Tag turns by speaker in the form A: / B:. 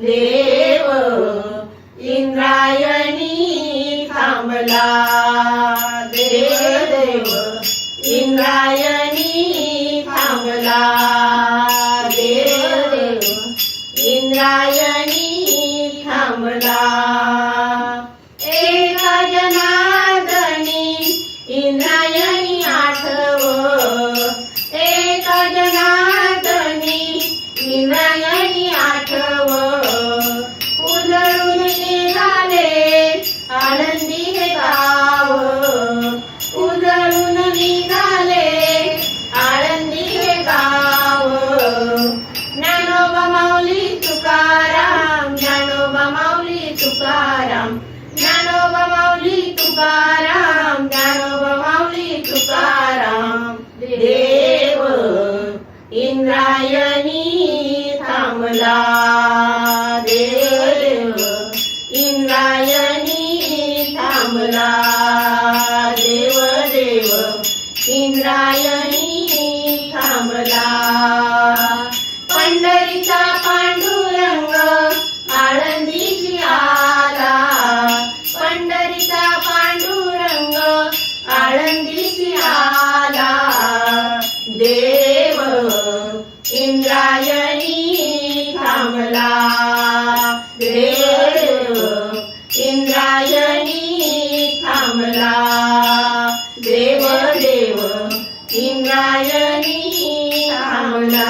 A: देव इंद्रायणी थांबला. देव देव इंद्रायणी थांबला. तुकाराम ज्ञानोबमावली तुकाराम देव इंद्रायणी थांबला. லிங்காய நீ அருளா